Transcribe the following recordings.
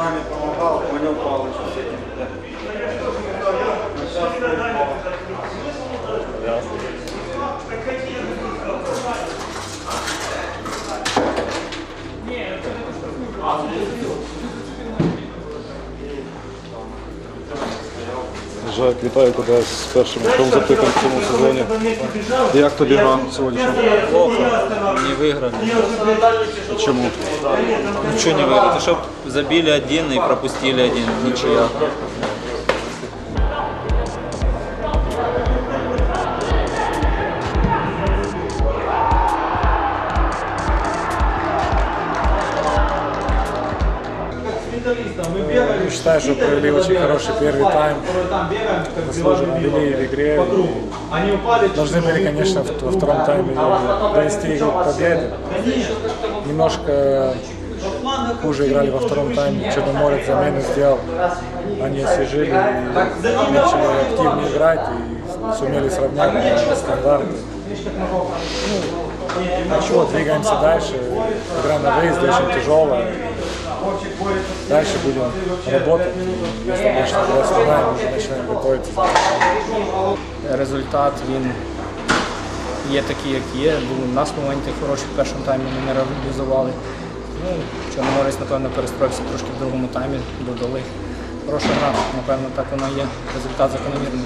нами помогал, понял Павлович с этим. Да. Жак, вітаю тебе з першим м'ячом забитим в цьому сезоні. Як тобі гра сьогоднішня? Плохо, не виграли. Чому? Нічого не выиграли. Щоб забили один и пропустили один. Ничья. Считаю, что провели очень хороший первый тайм. Заслуженно вели в игре. Должны были, конечно, во втором тайме довести игру к победе. Немножко хуже играли во втором тайме. Черноморец замену сделал. Они освежили и начали активнее играть и сумели сравнять наверное, стандарты. Ну, ничего, двигаемся дальше. Игра на выезде очень тяжелая. Дальше будем работать. Если наша игра снимаем, уже начинаем готовиться. результат він є такий, як є. Були у нас моменти хороші в першому таймі ми не реалізували. Ну, Чорноморець, напевно, перестроївся трошки в другому таймі, додали. Хороша гра, напевно, так воно є. Результат закономірний.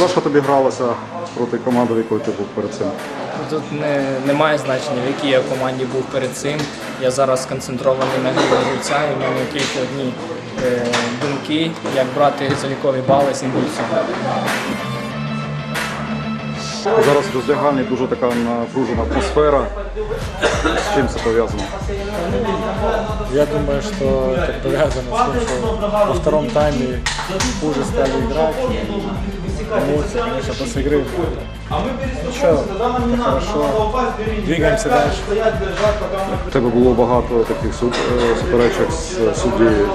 Важко тобі гралося проти команди, в якої ти був перед цим? Тут не, немає значення, в якій я команді був перед цим. Я зараз сконцентрований на грі гравця, і в мене тільки одні е, думки, як брати залікові бали з імпульсом. Зараз в роздягальні дуже така напружена атмосфера. З чим це пов'язано? Я думаю, что это повязано с тем, что во втором тайме хуже стали играть Эмоции, конечно, после игры. Ничего, это хорошо. Двигаемся дальше. У тебе було багато таких суд- е, суперечок з суддєю.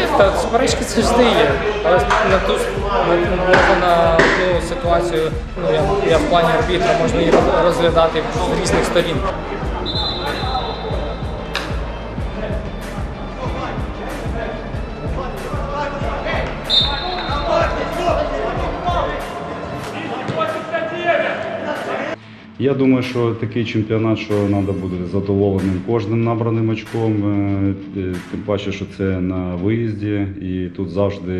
Є, та суперечки це завжди є. Але на ту на, на, на одну ситуацію, ну я, я в плані арбітра можна її роз- розглядати з різних сторін. Я думаю, що такий чемпіонат, що треба буде задоволеним кожним набраним очком. е, е, Тим паче, що це на виїзді, і тут завжди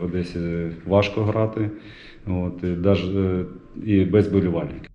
в Одесі важко грати. От, і, е, і без болівальників.